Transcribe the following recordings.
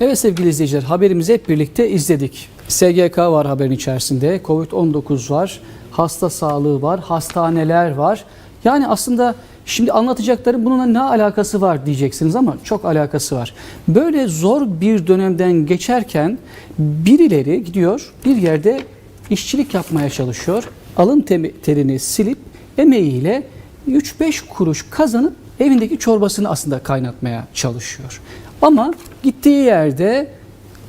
Evet sevgili izleyiciler haberimizi hep birlikte izledik. SGK var haberin içerisinde, Covid-19 var, hasta sağlığı var, hastaneler var. Yani aslında şimdi anlatacaklarım bununla ne alakası var diyeceksiniz ama çok alakası var. Böyle zor bir dönemden geçerken birileri gidiyor bir yerde işçilik yapmaya çalışıyor. Alın terini silip emeğiyle 3-5 kuruş kazanıp evindeki çorbasını aslında kaynatmaya çalışıyor. Ama gittiği yerde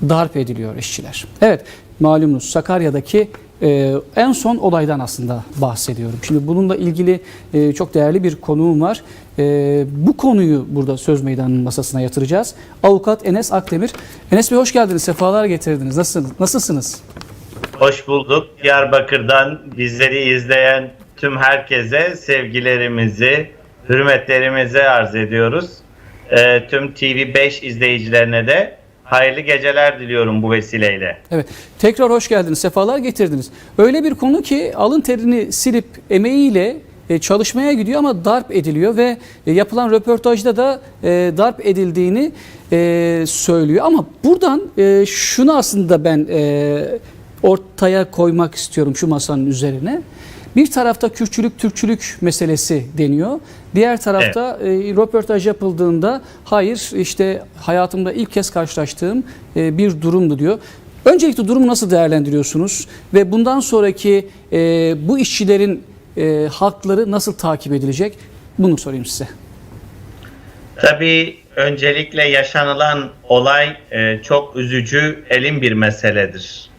darp ediliyor işçiler. Evet malumunuz Sakarya'daki e, en son olaydan aslında bahsediyorum. Şimdi bununla ilgili e, çok değerli bir konuğum var. E, bu konuyu burada söz meydanının masasına yatıracağız. Avukat Enes Akdemir. Enes Bey hoş geldiniz, sefalar getirdiniz. Nasılsınız? Nasılsınız? Hoş bulduk. Diyarbakır'dan bizleri izleyen tüm herkese sevgilerimizi, hürmetlerimizi arz ediyoruz. Ee, tüm TV5 izleyicilerine de hayırlı geceler diliyorum bu vesileyle. Evet. Tekrar hoş geldiniz. Sefalar getirdiniz. Öyle bir konu ki alın terini silip emeğiyle e, çalışmaya gidiyor ama darp ediliyor ve e, yapılan röportajda da e, darp edildiğini e, söylüyor. Ama buradan e, şunu aslında ben e, ortaya koymak istiyorum şu masanın üzerine. Bir tarafta Kürtçülük, Türkçülük meselesi deniyor. Diğer tarafta e, röportaj yapıldığında hayır işte hayatımda ilk kez karşılaştığım e, bir durumdu diyor. Öncelikle durumu nasıl değerlendiriyorsunuz ve bundan sonraki e, bu işçilerin e, hakları nasıl takip edilecek? Bunu sorayım size. Tabii öncelikle yaşanılan olay e, çok üzücü, elin bir meseledir.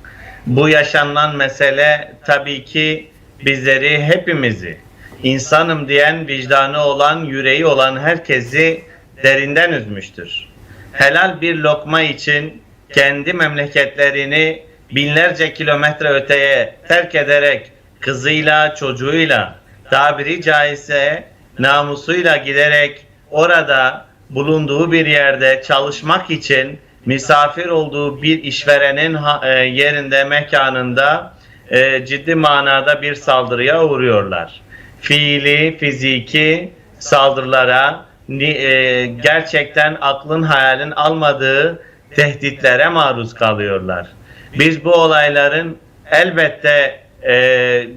Bu yaşanılan mesele tabii ki bizleri, hepimizi, insanım diyen vicdanı olan, yüreği olan herkesi derinden üzmüştür. Helal bir lokma için kendi memleketlerini binlerce kilometre öteye terk ederek kızıyla, çocuğuyla, tabiri caizse namusuyla giderek orada bulunduğu bir yerde çalışmak için misafir olduğu bir işverenin e, yerinde, mekanında e, ciddi manada bir saldırıya uğruyorlar. Fiili, fiziki saldırılara, e, gerçekten aklın hayalin almadığı tehditlere maruz kalıyorlar. Biz bu olayların elbette e,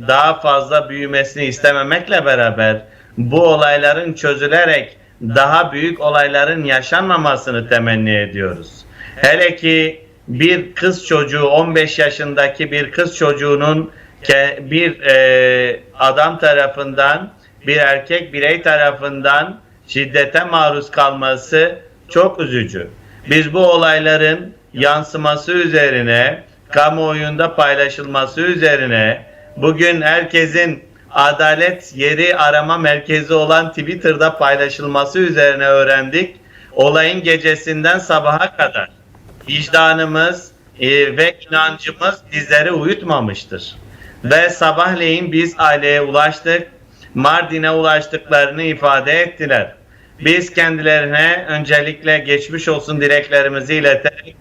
daha fazla büyümesini istememekle beraber bu olayların çözülerek daha büyük olayların yaşanmamasını temenni ediyoruz. Hele ki bir kız çocuğu 15 yaşındaki bir kız çocuğunun bir e, adam tarafından bir erkek birey tarafından şiddete maruz kalması çok üzücü. Biz bu olayların yansıması üzerine, kamuoyunda paylaşılması üzerine bugün herkesin adalet yeri arama merkezi olan Twitter'da paylaşılması üzerine öğrendik. Olayın gecesinden sabaha kadar vicdanımız e, ve inancımız bizleri uyutmamıştır. Ve sabahleyin biz aileye ulaştık. Mardin'e ulaştıklarını ifade ettiler. Biz kendilerine öncelikle geçmiş olsun dileklerimizi ileterek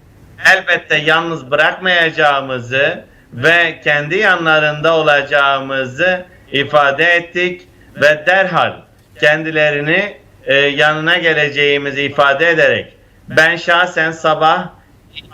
elbette yalnız bırakmayacağımızı ve kendi yanlarında olacağımızı ifade ettik ve derhal kendilerini e, yanına geleceğimizi ifade ederek ben şahsen sabah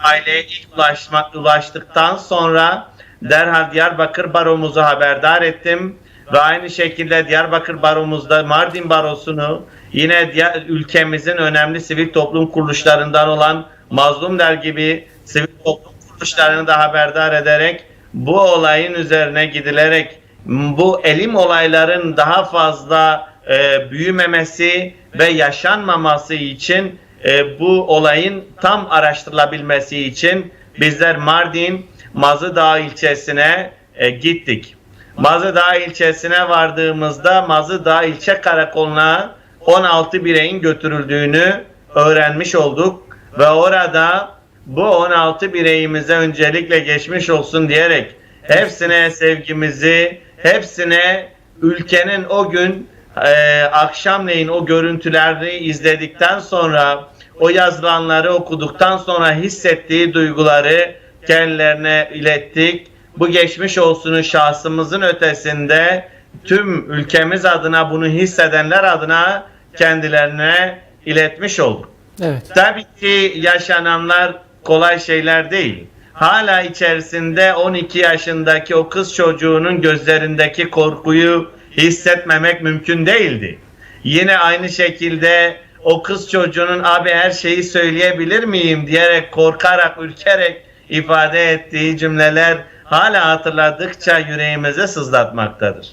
aileye ilk ulaşmak ulaştıktan sonra derhal Diyarbakır Baromuzu haberdar ettim. Ve aynı şekilde Diyarbakır Baromuzda Mardin Barosu'nu yine diğer ülkemizin önemli sivil toplum kuruluşlarından olan Mazlum gibi sivil toplum kuruluşlarını da haberdar ederek bu olayın üzerine gidilerek bu elim olayların daha fazla e, büyümemesi ve yaşanmaması için e, bu olayın tam araştırılabilmesi için bizler Mardin Mazıdağ ilçesine e, gittik. Mazıdağ ilçesine vardığımızda Mazıdağ ilçe karakoluna 16 bireyin götürüldüğünü öğrenmiş olduk ve orada bu 16 bireyimize öncelikle geçmiş olsun diyerek hepsine sevgimizi, hepsine ülkenin o gün e, akşamleyin o görüntüleri izledikten sonra o yazılanları okuduktan sonra hissettiği duyguları kendilerine ilettik. Bu geçmiş olsunu şahsımızın ötesinde tüm ülkemiz adına bunu hissedenler adına kendilerine iletmiş olduk. Evet. Tabii ki yaşananlar kolay şeyler değil. Hala içerisinde 12 yaşındaki o kız çocuğunun gözlerindeki korkuyu hissetmemek mümkün değildi. Yine aynı şekilde o kız çocuğunun abi her şeyi söyleyebilir miyim diyerek korkarak, ürkerek ifade ettiği cümleler hala hatırladıkça yüreğimize sızlatmaktadır.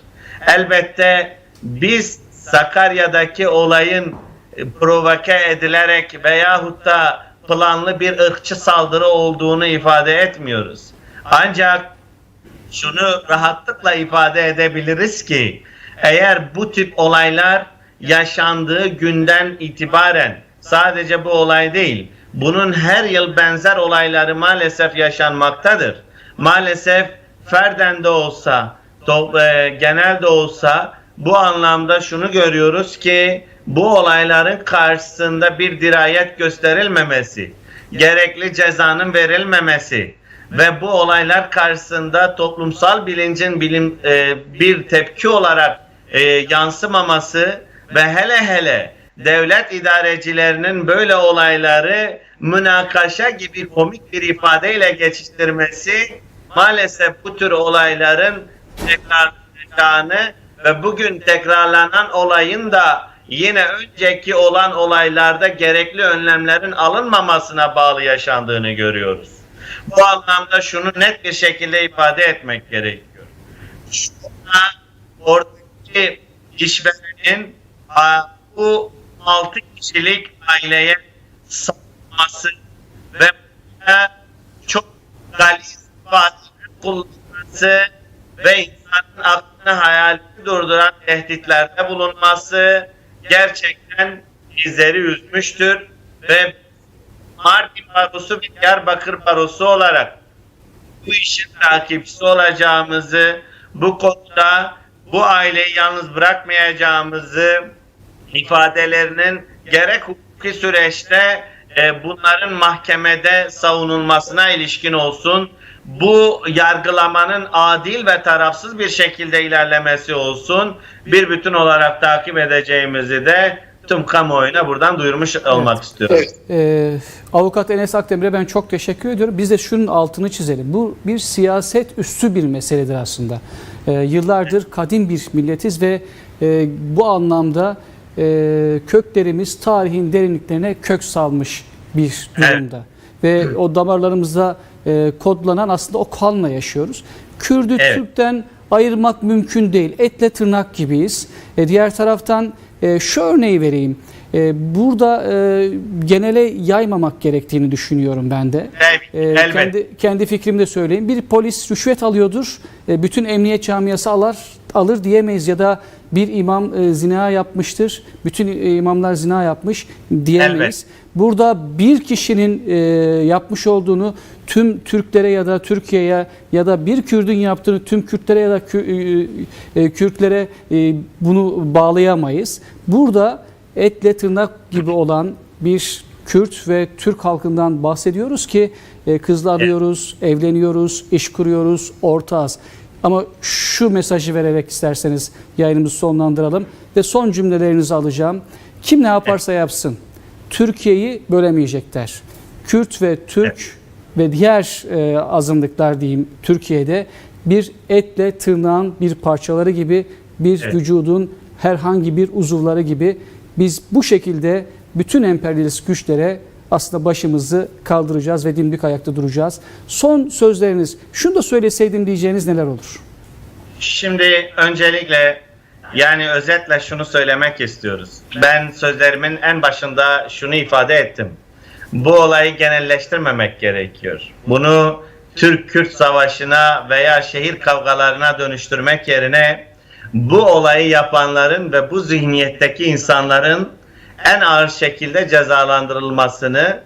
Elbette biz Sakarya'daki olayın e, provoke edilerek veyahut da planlı bir ırkçı saldırı olduğunu ifade etmiyoruz. Ancak şunu rahatlıkla ifade edebiliriz ki eğer bu tip olaylar yaşandığı günden itibaren sadece bu olay değil bunun her yıl benzer olayları maalesef yaşanmaktadır. Maalesef ferden de olsa e, genel de olsa bu anlamda şunu görüyoruz ki bu olayların karşısında bir dirayet gösterilmemesi, gerekli cezanın verilmemesi ve bu olaylar karşısında toplumsal bilincin bilim e, bir tepki olarak e, yansımaması ve hele hele devlet idarecilerinin böyle olayları münakaşa gibi komik bir ifadeyle geçiştirmesi maalesef bu tür olayların tekrarlanacağını ve bugün tekrarlanan olayın da yine önceki olan olaylarda gerekli önlemlerin alınmamasına bağlı yaşandığını görüyoruz. Bu anlamda şunu net bir şekilde ifade etmek gerekiyor. Şurada oradaki işverenin bu 6 kişilik aileye sağlaması ve çok galiz ifadeler kullanması ve insanın aklını hayalini durduran tehditlerde bulunması gerçekten bizleri üzmüştür ve Mardin Barosu ve Diyarbakır Barosu olarak bu işin takipçisi olacağımızı, bu konuda bu aileyi yalnız bırakmayacağımızı ifadelerinin gerek hukuki süreçte e, bunların mahkemede savunulmasına ilişkin olsun, bu yargılamanın adil ve tarafsız bir şekilde ilerlemesi olsun, bir bütün olarak takip edeceğimizi de tüm kamuoyuna buradan duyurmuş olmak istiyorum. Evet. Ee, Avukat Enes Akdemir'e ben çok teşekkür ediyorum. Biz de şunun altını çizelim. Bu bir siyaset üstü bir meseledir aslında. Ee, yıllardır kadim bir milletiz ve e, bu anlamda e, köklerimiz tarihin derinliklerine kök salmış bir durumda. Ve o damarlarımızda e, kodlanan aslında o kanla yaşıyoruz. Kürdü Evet. Türk'ten ayırmak mümkün değil. Etle tırnak gibiyiz. E, diğer taraftan e, şu örneği vereyim. E, burada e, genele yaymamak gerektiğini düşünüyorum ben de. Evet, E, elbet. kendi, kendi fikrimi de söyleyeyim. Bir polis rüşvet alıyordur. E, bütün emniyet camiası alır, alır diyemeyiz ya da bir imam e, zina yapmıştır. Bütün imamlar zina yapmış diyemeyiz. Elbet. Burada bir kişinin e, yapmış olduğunu tüm Türklere ya da Türkiye'ye ya da bir Kürdün yaptığını tüm Kürtlere ya da Kü- e, Kürtlere e, bunu bağlayamayız. Burada etle tırnak gibi olan bir Kürt ve Türk halkından bahsediyoruz ki e, kızla arıyoruz, evleniyoruz, iş kuruyoruz, ortağız. Ama şu mesajı vererek isterseniz yayınımızı sonlandıralım ve son cümlelerinizi alacağım. Kim ne yaparsa yapsın Türkiye'yi bölemeyecekler. Kürt ve Türk ve diğer e, azınlıklar diyeyim Türkiye'de bir etle tırnağın bir parçaları gibi bir Evet. vücudun herhangi bir uzuvları gibi biz bu şekilde bütün emperyalist güçlere aslında başımızı kaldıracağız ve dimdik ayakta duracağız. Son sözleriniz, şunu da söyleseydim diyeceğiniz neler olur? Şimdi öncelikle yani özetle şunu söylemek istiyoruz. Ben sözlerimin en başında şunu ifade ettim. Bu olayı genelleştirmemek gerekiyor. Bunu Türk-Kürt savaşına veya şehir kavgalarına dönüştürmek yerine bu olayı yapanların ve bu zihniyetteki insanların en ağır şekilde cezalandırılmasını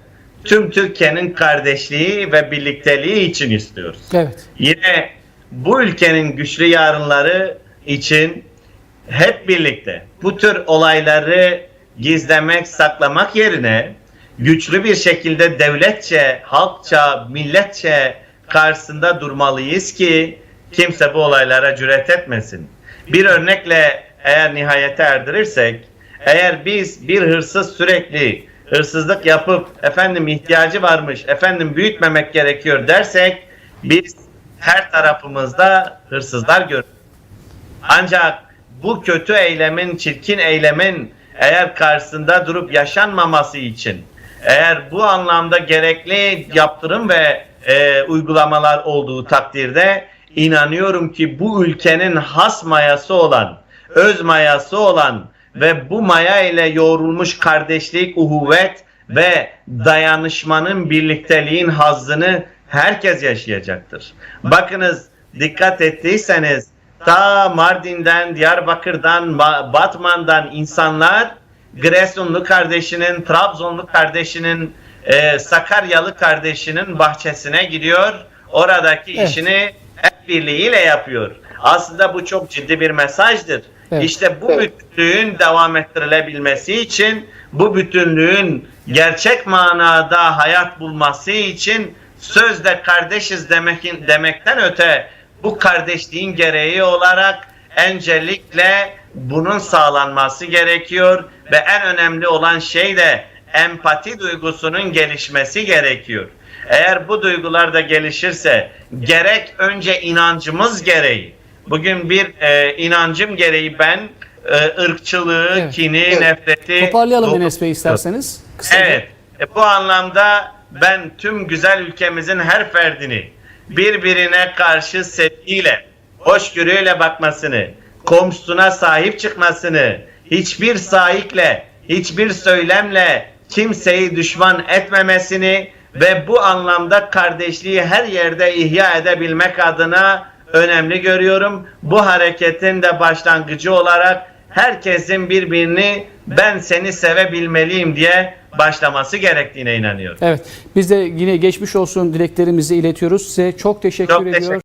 tüm Türkiye'nin kardeşliği ve birlikteliği için istiyoruz. Evet. Yine bu ülkenin güçlü yarınları için hep birlikte bu tür olayları gizlemek, saklamak yerine güçlü bir şekilde devletçe, halkça, milletçe karşısında durmalıyız ki kimse bu olaylara cüret etmesin. Bir örnekle eğer nihayete erdirirsek, eğer biz bir hırsız sürekli hırsızlık yapıp efendim ihtiyacı varmış, efendim büyütmemek gerekiyor dersek biz her tarafımızda hırsızlar görürüz. Ancak bu kötü eylemin, çirkin eylemin eğer karşısında durup yaşanmaması için eğer bu anlamda gerekli yaptırım ve e, uygulamalar olduğu takdirde inanıyorum ki bu ülkenin has mayası olan, öz mayası olan ve bu maya ile yoğrulmuş kardeşlik, uhuvvet ve dayanışmanın, birlikteliğin hazzını herkes yaşayacaktır. Bakınız dikkat ettiyseniz ta Mardin'den, Diyarbakır'dan, Ba- Batman'dan insanlar Giresunlu kardeşinin, Trabzonlu kardeşinin, e, Sakaryalı kardeşinin bahçesine gidiyor. Oradaki Evet. işini el birliğiyle yapıyor. Aslında bu çok ciddi bir mesajdır. Evet. İşte bu bütünlüğün devam ettirilebilmesi için, bu bütünlüğün gerçek manada hayat bulması için sözde kardeşiz demek, demekten öte bu kardeşliğin gereği olarak öncelikle bunun sağlanması gerekiyor ve en önemli olan şey de empati duygusunun gelişmesi gerekiyor. Eğer bu duygular da gelişirse gerek önce inancımız gereği bugün bir e, inancım gereği ben e, ırkçılığı, Evet. kini, nefreti Toparlayalım. Enes Bey isterseniz. Kısaca. Evet. E, bu anlamda ben tüm güzel ülkemizin her ferdini birbirine karşı sevgiyle, hoşgörüyle bakmasını, komşusuna sahip çıkmasını, hiçbir sahikle, hiçbir söylemle kimseyi düşman etmemesini ve bu anlamda kardeşliği her yerde ihya edebilmek adına önemli görüyorum. Bu hareketin de başlangıcı olarak herkesin birbirini ben seni sevebilmeliyim diye başlaması gerektiğine inanıyorum. Evet. Biz de yine geçmiş olsun dileklerimizi iletiyoruz. Size çok teşekkür Çok ediyoruz. teşekkür